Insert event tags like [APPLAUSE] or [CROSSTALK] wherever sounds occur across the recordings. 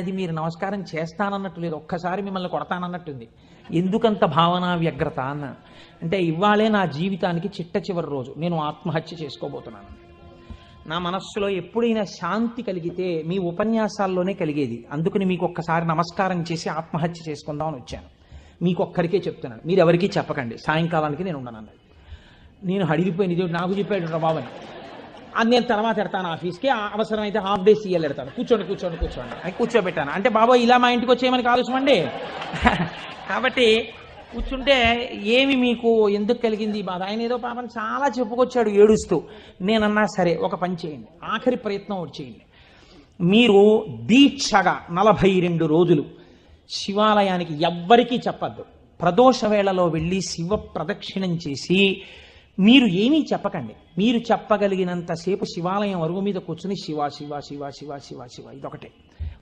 అది మీరు నమస్కారం చేస్తానన్నట్టు లేదు. ఒక్కసారి మిమ్మల్ని కొడతానన్నట్టుంది. ఎందుకంత భావన వ్యగ్రత అన్న. అంటే ఇవాళే నా జీవితానికి చిట్ట చివరి రోజు. నేను ఆత్మహత్య చేసుకోబోతున్నాను. నా మనస్సులో ఎప్పుడైనా శాంతి కలిగితే మీ ఉపన్యాసాల్లోనే కలిగేది. అందుకని మీకు ఒక్కసారి నమస్కారం చేసి ఆత్మహత్య చేసుకుందామని వచ్చాను. మీకు ఒక్కరికే చెప్తున్నాను. మీరు ఎవరికీ చెప్పకండి. సాయంకాలానికి నేను ఉన్నాను అన్నది నేను హడిగిపోయిన నాకు చెప్పాడు రా బాబని అది నేను తర్వాత ఎడతాను ఆఫీస్కి. అవసరమైతే హాఫ్ డే సీఎల్ ఎడతాను కూర్చోండి కూర్చోండి కూర్చోండి. కూర్చోబెట్టాను. అంటే బాబా ఇలా మా ఇంటికి వచ్చేయమని ఆలోచమండి [LAUGHS] కాబట్టి కూర్చుంటే ఏమి మీకు ఎందుకు కలిగింది ఈ బాధ? ఆయన ఏదో పాపం చాలా చెప్పుకొచ్చాడు ఏడుస్తూ. నేనన్నా సరే ఒక పని చేయండి. ఆఖరి ప్రయత్నం ఒకటి చేయండి. మీరు దీక్షగా నలభై రెండు రోజులు శివాలయానికి ఎవ్వరికీ చెప్పద్దు. ప్రదోష వేళలో వెళ్ళి శివ ప్రదక్షిణం చేసి మీరు ఏమీ చెప్పకండి. మీరు చెప్పగలిగినంతసేపు శివాలయం అరుగు మీద కూర్చుని శివ శివ శివ శివ శివ శివ ఇదొకటే.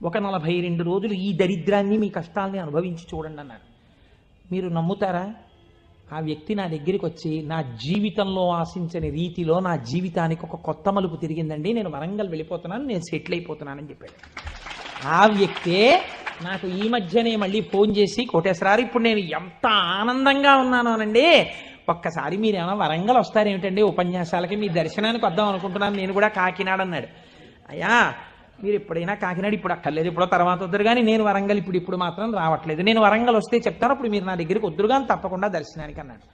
ఒక నలభై రెండు రోజులు ఈ దరిద్రాన్ని మీ కష్టాల్ని అనుభవించి చూడండి అన్నారు. మీరు నమ్ముతారా? ఆ వ్యక్తి నా దగ్గరికి వచ్చి నా జీవితంలో ఆశించని రీతిలో నా జీవితానికి ఒక కొత్త మలుపు తిరిగిందండి. నేను వరంగల్ వెళ్ళిపోతున్నాను నేను సెటిల్ అయిపోతున్నానని చెప్పాడు. ఆ వ్యక్తే నాకు ఈ మధ్యనే మళ్ళీ ఫోన్ చేసి కోటేశ్వరారు ఇప్పుడు నేను ఎంత ఆనందంగా ఉన్నానోనండి ఒక్కసారి మీరు ఏమైనా వరంగల్ వస్తారేమిటండి ఉపన్యాసాలకి? మీ దర్శనానికి వద్దాం అనుకుంటున్నాను. నేను కూడా కాకినాడ అన్నాడు. అయ్యా మీరు ఎప్పుడైనా కాకినాడ ఇప్పుడు అక్కర్లేదు ఇప్పుడు తర్వాత వద్దరు కానీ నేను వరంగల్ ఇప్పుడు ఇప్పుడు మాత్రం రావట్లేదు. నేను వరంగల్ వస్తే చెప్తాను అప్పుడు మీరు నా దగ్గరికి వద్దురు కానీ తప్పకుండా దర్శనానికి అన్నాడు.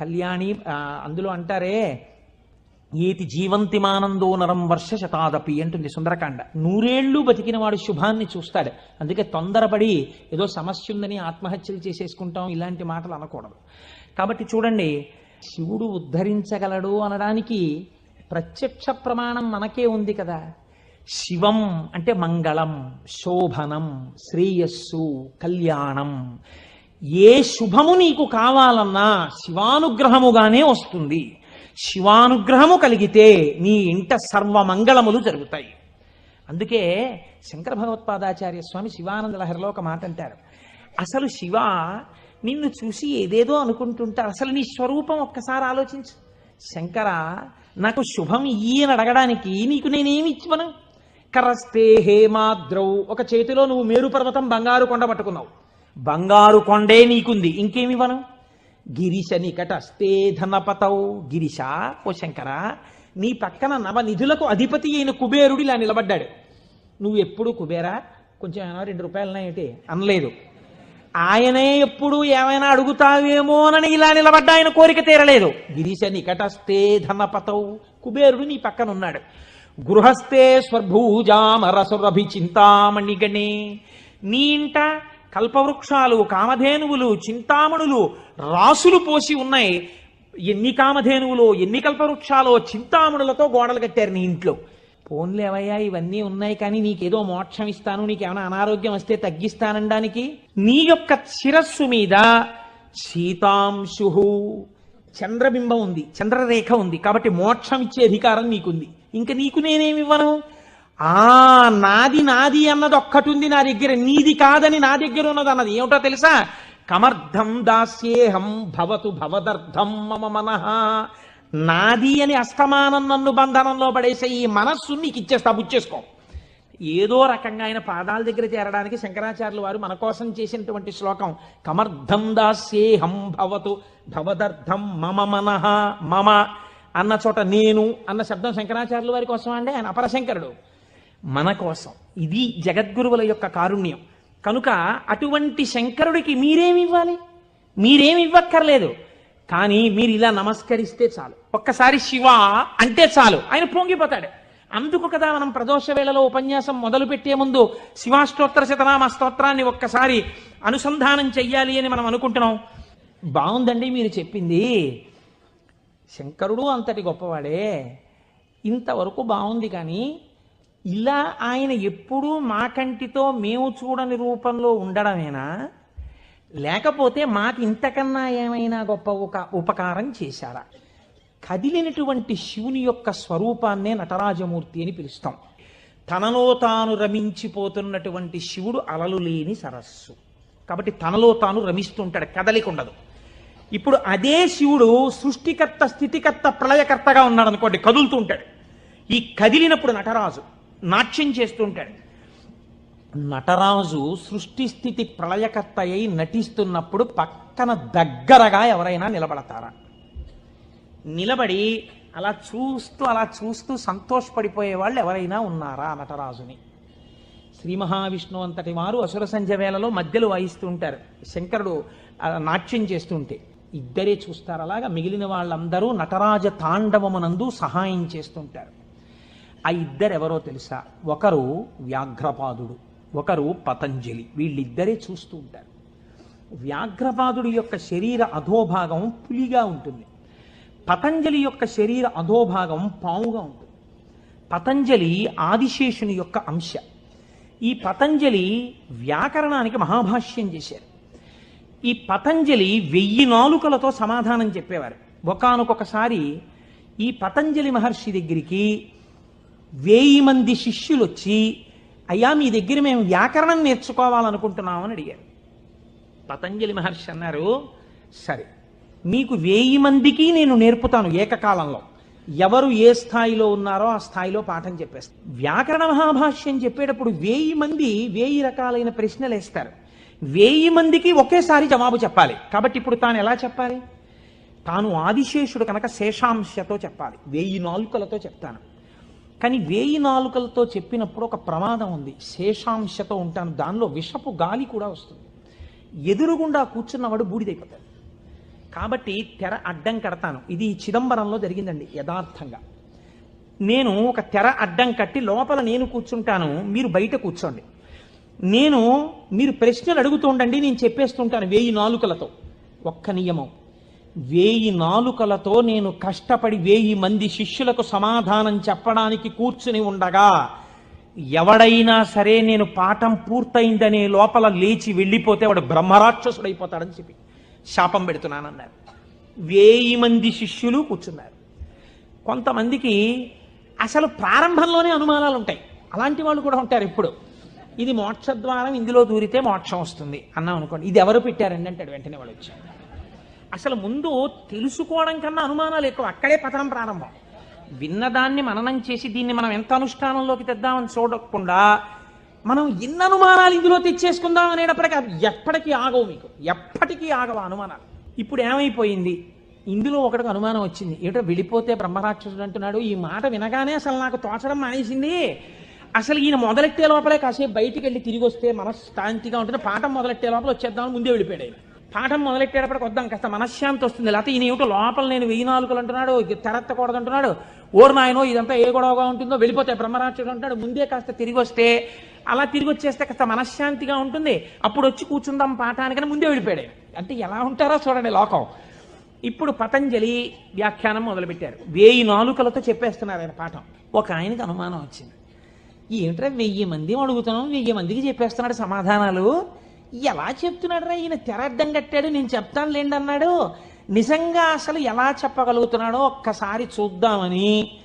కళ్యాణి అందులో అంటారే ఏతి జీవంతిమానందో నరం వర్ష శతాదపి అంటుంది సుందరకాండ. నూరేళ్ళు బతికిన వాడు శుభాన్ని చూస్తాడు. అందుకే తొందరపడి ఏదో సమస్య ఉందని ఆత్మహత్యలు చేసేసుకుంటాం ఇలాంటి మాటలు అనకూడదు. కాబట్టి చూడండి శివుడు ఉద్ధరించగలడు అనడానికి ప్రత్యక్ష ప్రమాణం మనకే ఉంది కదా. శివం అంటే మంగళం శోభనం శ్రేయస్సు కళ్యాణం. ఏ శుభము నీకు కావాలన్నా శివానుగ్రహముగానే వస్తుంది. శివానుగ్రహము కలిగితే నీ ఇంట సర్వమంగళములు జరుగుతాయి. అందుకే శంకర భగవత్పాదాచార్య స్వామి శివానంద లహరిలో ఒక మాట అంటారు. అసలు శివ నిన్ను చూసి ఏదేదో అనుకుంటుంటా అసలు నీ స్వరూపం ఒక్కసారి ఆలోచించు. శంకర నాకు శుభం ఈయన అడగడానికి నీకు నేనేమి ఇచ్చివను కరస్తే హేమాద్రౌ ఒక చేతిలో నువ్వు మేరు పర్వతం బంగారు కొండ పట్టుకున్నావు. బంగారు కొండే నీకుంది. ఇంకేమివ్వను? గిరిశ నికటస్తే ధనపతౌ. గిరిశ ఓ శంకర నీ పక్కన నవనిధులకు అధిపతి అయిన కుబేరుడు ఇలా నిలబడ్డాడు. నువ్వు ఎప్పుడు కుబేరా? కొంచెం ఏమైనా రెండు రూపాయలు ఏంటి? అనలేదు. ఆయనే ఎప్పుడు ఏమైనా అడుగుతావేమోనని ఇలా నిలబడ్డా ఆయన కోరిక తీరలేదు. గిరిశ నికటస్తే ధనపతౌ. కుబేరుడు నీ పక్కన ఉన్నాడు. గృహస్థే స్వర్భూజామరసురభి చింతామణిగణే నీ ఇంట కల్పవృక్షాలు కామధేనువులు చింతామణులు రాసులు పోసి ఉన్నాయి. ఎన్ని కామధేనువులో ఎన్ని కల్పవృక్షాలో చింతామణులతో గోడలు కట్టారు నీ ఇంట్లో? పోన్లేవయ్యా ఇవన్నీ ఉన్నాయి కానీ నీకేదో మోక్షం ఇస్తాను నీకేమైనా అనారోగ్యం వస్తే తగ్గిస్తానడానికి. నీ యొక్క శిరస్సు మీద సీతాంశు చంద్రబింబం ఉంది చంద్రరేఖ ఉంది. కాబట్టి మోక్షం ఇచ్చే అధికారం నీకుంది. ఇంకా నీకు నేనేమి ఇవ్వను ఆ నాది నాది అన్నది ఒక్కటి ఉంది నా దగ్గర. నీది కాదని నా దగ్గర ఉన్నది అన్నది. ఏమిటో తెలుసా? కమర్థం దాస్యేహం భవతు భవదర్థం మమ మనః. నాది అని అస్తమానం నన్ను బంధనంలో పడేసే ఈ మనస్సు నీకు ఇచ్చేస్తా బుచ్చేసుకో. ఏదో రకంగా ఆయన పాదాల దగ్గర చేరడానికి శంకరాచార్యులు వారు మన కోసం చేసినటువంటి శ్లోకం. కమర్థం దాస్యేహం భవతు భవదర్థం మమ మనః మమ అన్న చోట నేను అన్న శబ్దం శంకరాచార్యుల వారి కోసం అండి? ఆయన అపరశంకరుడు. మన కోసం. ఇది జగద్గురువుల యొక్క కారుణ్యం. కనుక అటువంటి శంకరుడికి మీరేమి ఇవ్వాలి? మీరేమి ఇవ్వక్కర్లేదు. కానీ మీరు ఇలా నమస్కరిస్తే చాలు. ఒక్కసారి శివ అంటే చాలు. ఆయన పొంగిపోతాడు. అందుకు కదా మనం ప్రదోష వేళలో ఉపన్యాసం మొదలు పెట్టే ముందు శివాష్టోత్తర శతనామ స్తోత్రాన్ని ఒక్కసారి అనుసంధానం చెయ్యాలి అని మనం అనుకుంటున్నాం. బాగుందండి మీరు చెప్పింది. శంకరుడు అంతటి గొప్పవాడే. ఇంతవరకు బాగుంది కానీ ఇలా ఆయన ఎప్పుడూ మా కంటితో మేము చూడని రూపంలో ఉండడమేనా? లేకపోతే మాకు ఇంతకన్నా ఏమైనా గొప్ప ఒక ఉపకారం చేశారా? కదిలినటువంటి శివుని యొక్క స్వరూపాన్నే నటరాజమూర్తి అని పిలుస్తాం. తనలో తాను రమించిపోతున్నటువంటి శివుడు అలలు లేని సరస్సు. కాబట్టి తనలో తాను రమిస్తుంటాడు కదలిక ఉండదు ఇప్పుడు అదే శివుడు సృష్టికర్త స్థితికర్త ప్రళయకర్తగా ఉన్నాడు అనుకోండి కదులుతూ ఉంటాడు. ఈ కదిలినప్పుడు నటరాజు నాట్యం చేస్తుంటాడు. నటరాజు సృష్టి స్థితి ప్రళయకర్త అయి నటిస్తున్నప్పుడు పక్కన దగ్గరగా ఎవరైనా నిలబడతారా? నిలబడి అలా చూస్తూ అలా చూస్తూ సంతోషపడిపోయే వాళ్ళు ఎవరైనా ఉన్నారా నటరాజుని? శ్రీ మహావిష్ణువు అంతటి వారు అసుర సంజవేలలో వేళలో మధ్యలో వాయిస్తూ ఉంటారు శంకరుడు నాట్యం చేస్తుంటే ఇద్దరే చూస్తారు. అలాగా మిగిలిన వాళ్ళందరూ నటరాజ తాండవమునందు సహాయం చేస్తుంటారు. ఆ ఇద్దరెవరో తెలుసా? ఒకరు వ్యాఘ్రపాదుడు ఒకరు పతంజలి. వీళ్ళిద్దరే చూస్తూ ఉంటారు. వ్యాఘ్రపాదుడి యొక్క శరీర అధోభాగం పులిగా ఉంటుంది. పతంజలి యొక్క శరీర అధోభాగం పావుగా ఉంటుంది. పతంజలి ఆదిశేషుని యొక్క అంశ. ఈ పతంజలి వ్యాకరణానికి మహాభాష్యం చేశారు. ఈ పతంజలి వెయ్యి నాలుకలతో సమాధానం చెప్పేవారు. ఒకానొకొకసారి ఈ పతంజలి మహర్షి దగ్గరికి వేయి మంది శిష్యులు వచ్చి అయ్యా మీ దగ్గర మేము వ్యాకరణం నేర్చుకోవాలనుకుంటున్నామని అడిగారు. పతంజలి మహర్షి అన్నారు సరే మీకు వేయి మందికి నేను నేర్పుతాను ఏకకాలంలో. ఎవరు ఏ స్థాయిలో ఉన్నారో ఆ స్థాయిలో పాఠం చెప్పేస్తారు. వ్యాకరణ మహాభాష్యం చెప్పేటప్పుడు వేయి మంది వేయి రకాలైన ప్రశ్నలు వేస్తారు వేయి మందికి ఒకేసారి జవాబు చెప్పాలి. కాబట్టి ఇప్పుడు తాను ఎలా చెప్పాలి? తాను ఆదిశేషుడు కనుక శేషాంశతో చెప్పాలి. వేయి నాలుకలతో చెప్తాను. కానీ వేయి నాలుకలతో చెప్పినప్పుడు ఒక ప్రమాదం ఉంది. శేషాంశతో ఉంటాను. దానిలో విషపు గాలి కూడా వస్తుంది. ఎదురుగుండా కూర్చున్నవాడు బూడిదైపోతాడు. కాబట్టి తెర అడ్డం కడతాను. ఇది చిదంబరంలో జరిగిందండి యథార్థంగా. నేను ఒక తెర అడ్డం కట్టి లోపల నేను కూర్చుంటాను మీరు బయట కూర్చోండి. నేను మీరు ప్రశ్నలు అడుగుతూ ఉండండి నేను చెప్పేస్తుంటాను వేయి నాలుకలతో. ఒక్క నియమం. వేయి నాలుకలతో నేను కష్టపడి వేయి మంది శిష్యులకు సమాధానం చెప్పడానికి కూర్చుని ఉండగా ఎవడైనా సరే నేను పాఠం పూర్తయిందనే లోపల లేచి వెళ్ళిపోతే వాడు బ్రహ్మరాక్షసుడైపోతాడని చెప్పి శాపం పెడుతున్నానన్నారు. వేయి మంది శిష్యులు కూర్చున్నారు. కొంతమందికి అసలు ప్రారంభంలోనే అనుమానాలు ఉంటాయి అలాంటి వాళ్ళు కూడా ఉంటారు ఇప్పుడు. ఇది మోక్షద్వారం ఇందులో దూరితే మోక్షం వస్తుంది. అన్నాం అనుకోండి ఇది ఎవరు పెట్టారండి అంటాడు వెంటనే వాళ్ళు వచ్చారు అసలు ముందు తెలుసుకోవడం కన్నా అనుమానాలు ఎక్కువ. అక్కడే పతనం ప్రారంభం. విన్నదాన్ని మననం చేసి దీన్ని మనం ఎంత అనుష్ఠానంలోకి తెద్దామని చూడకుండా మనం ఎన్ని అనుమానాలు ఇందులో తెచ్చేసుకుందాం అనేటప్పటికీ అవి ఎప్పటికీ ఆగవు మీకు. ఎప్పటికీ ఆగవు అనుమానాలు. ఇప్పుడు ఏమైపోయింది? ఇందులో ఒకటికి అనుమానం వచ్చింది. ఏటో వెళ్ళిపోతే బ్రహ్మరాక్షసుడు అంటున్నాడు ఈ మాట వినగానే అసలు నాకు తోచడం మానేసింది. అసలు ఈయన మొదలెట్టే లోపలే కాసేపు బయటికి వెళ్ళి తిరిగి వస్తే మనశ్శాంతిగా ఉంటుంది. పాఠం మొదలెట్టే లోపల వచ్చేద్దామని ముందే వెళ్ళిపోయాడు ఆయన. పాఠం మొదలెట్టేటప్పటికి వద్దాం కాస్త మనశ్శాంతి వస్తుంది. లేకపోతే ఈయన ఏమిటో లోపల నేను వెయ్యి నాలుగులు అంటున్నాడు తెరత్తకూడదు అంటున్నాడు. ఓరు నాయనో ఇదంతా ఏ గొడవగా ఉంటుందో వెళ్ళిపోతే బ్రహ్మరాక్షుడు అంటాడు ముందే కాస్త తిరిగి వస్తే అలా తిరిగి వచ్చేస్తే కాస్త మనశ్శాంతిగా ఉంటుంది. అప్పుడు వచ్చి కూర్చుందాం పాఠానికని ముందే వెళ్ళిపోయాడు. అంటే ఎలా ఉంటారో చూడండి లోకం. ఇప్పుడు పతంజలి వ్యాఖ్యానం మొదలుపెట్టారు. వేయి నాలుకలతో చెప్పేస్తున్నారు ఆయన పాఠం. ఒక ఆయనకి అనుమానం వచ్చింది. ఏంటంటే వెయ్యి మంది అడుగుతున్నాం వెయ్యి మందికి చెప్పేస్తున్నాడు సమాధానాలు? ఎలా చెప్తున్నాడు రా ఈయన తెర కట్టాడు నేను చెప్తాను లేండి అన్నాడు. నిజంగా అసలు ఎలా చెప్పగలుగుతున్నాడో ఒక్కసారి చూద్దామని.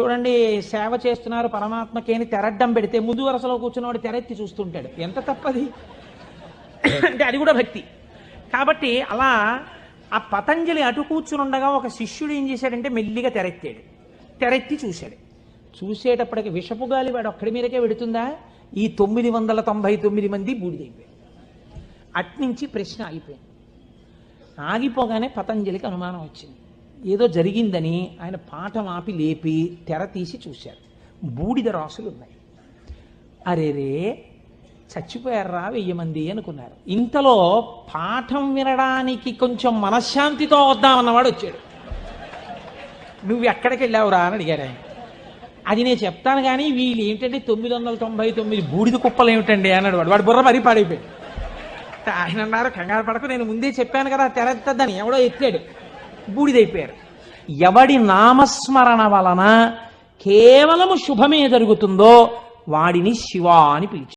చూడండి సేవ చేస్తున్నారు పరమాత్మకేని తెరడ్డం పెడితే ముందు వరుసలో కూర్చున్నవాడు తెరెత్తి చూస్తుంటాడు. ఎంత తప్పది? అంటే అది కూడా భక్తి. కాబట్టి అలా ఆ పతంజలి అటు కూర్చుని ఉండగా ఒక శిష్యుడు ఏం చేశాడంటే మెల్లిగా తెరెత్తాడు. తెరెత్తి చూశాడు. చూసేటప్పటికి విషపు గాలి వాడు ఒక్కడి మీదకే పెడుతుందా ఈ తొమ్మిది వందల తొంభై తొమ్మిది మంది బూడిదైపోయారు. అట్నుంచి ప్రశ్న ఆగిపోయింది. ఆగిపోగానే పతంజలికి అనుమానం వచ్చింది. ఏదో జరిగిందని ఆయన పాఠం ఆపి లేపి తెర తీసి చూశారు. బూడిద రాసులు ఉన్నాయి. అరేరే చచ్చిపోయారా వెయ్యి మంది అనుకున్నారు. ఇంతలో పాఠం వినడానికి కొంచెం మనశ్శాంతితో వద్దామన్నవాడు వచ్చాడు. నువ్వు ఎక్కడికి వెళ్ళావురా అని అడిగాడు ఆయన. అది నేను చెప్తాను కానీ వీళ్ళు ఏంటంటే తొమ్మిది వందల తొంభై తొమ్మిది బూడిద కుప్పలు ఏమిటండి అన్నాడు వాడు. వాడు బుర్ర మరీ పాడైపోయాడు ఆయన అన్నారు కంగారు పడకు నేను ముందే చెప్పాను కదా తెరత్తద్దని ఎవడో ఎత్తాడు. బూడిదైపోయారు. ఎవడి నామస్మరణ వలన కేవలము శుభమే జరుగుతుందో వాడిని శివ అని పిలిచారు.